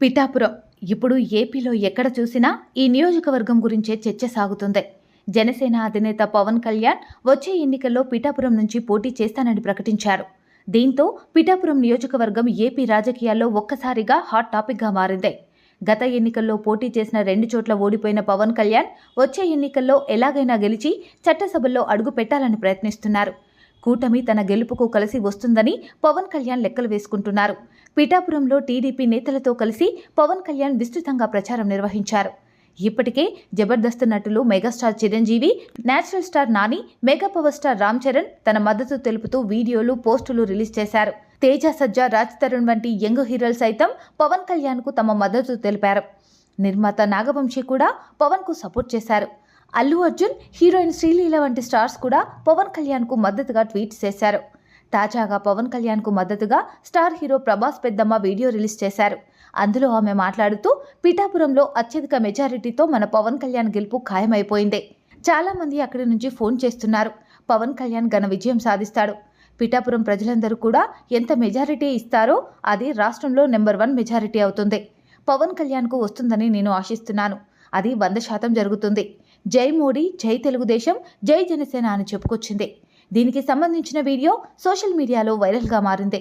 పిఠాపురం. ఇప్పుడు ఏపీలో ఎక్కడ చూసినా ఈ నియోజకవర్గం గురించే చర్చ సాగుతుంది. జనసేన అధినేత పవన్ కళ్యాణ్ వచ్చే ఎన్నికల్లో పిఠాపురం నుంచి పోటీ చేస్తానని ప్రకటించారు. దీంతో పిఠాపురం నియోజకవర్గం ఏపీ రాజకీయాల్లో ఒక్కసారిగా హాట్ టాపిక్గా మారింది. గత ఎన్నికల్లో పోటీ చేసిన రెండు చోట్ల ఓడిపోయిన పవన్ కళ్యాణ్ వచ్చే ఎన్నికల్లో ఎలాగైనా గెలిచి చట్టసభల్లో అడుగు పెట్టాలని ప్రయత్నిస్తున్నారు. కూటమి తన గెలుపుకు కలిసి వస్తుందని పవన్ కళ్యాణ్ లెక్కలు వేసుకుంటున్నారు. పిఠాపురంలో టీడీపీ నేతలతో కలిసి పవన్ కళ్యాణ్ విస్తృతంగా ప్రచారం నిర్వహించారు. ఇప్పటికే జబర్దస్త్ నటులు megastar Chiranjeevi natural star Nani mega power star Ram Charan తన మద్దతు తెలుపుతూ వీడియోలు పోస్టులు రిలీజ్ చేశారు. తేజ సజ్జా రాజ్ తరుణ్ వంటి యంగ్ హీరోలు సైతం పవన్ కళ్యాణ్కు తమ మద్దతు తెలిపారు. నిర్మాత నాగవంశీ కూడా పవన్కు సపోర్ట్ చేశారు. అల్లు అర్జున్ హీరోయిన్ శ్రీలీల వంటి స్టార్స్ కూడా పవన్ కళ్యాణ్కు మద్దతుగా ట్వీట్ చేశారు. తాజాగా పవన్ కళ్యాణ్కు మద్దతుగా స్టార్ హీరో ప్రభాస్ పెద్దమ్మ వీడియో రిలీజ్ చేశారు. అందులో ఆమె మాట్లాడుతూ పిఠాపురంలో అత్యధిక మెజారిటీతో మన పవన్ కళ్యాణ్ గెలుపు ఖాయమైపోయింది. చాలామంది అక్కడి నుంచి ఫోన్ చేస్తున్నారు. పవన్ కళ్యాణ్ ఘన విజయం సాధిస్తాడు. పిఠాపురం ప్రజలందరూ కూడా ఎంత మెజారిటీ ఇస్తారో అది రాష్ట్రంలో నెంబర్ వన్ మెజారిటీ అవుతుంది. పవన్ కళ్యాణ్కు వస్తుందని నేను ఆశిస్తున్నాను. అది వంద శాతం జరుగుతుంది. జై మోడీ జై తెలుగుదేశం జై జనసేన అని చెప్పుకొచ్చింది. దీనికి సంబంధించిన వీడియో సోషల్ మీడియాలో వైరల్గా మారింది.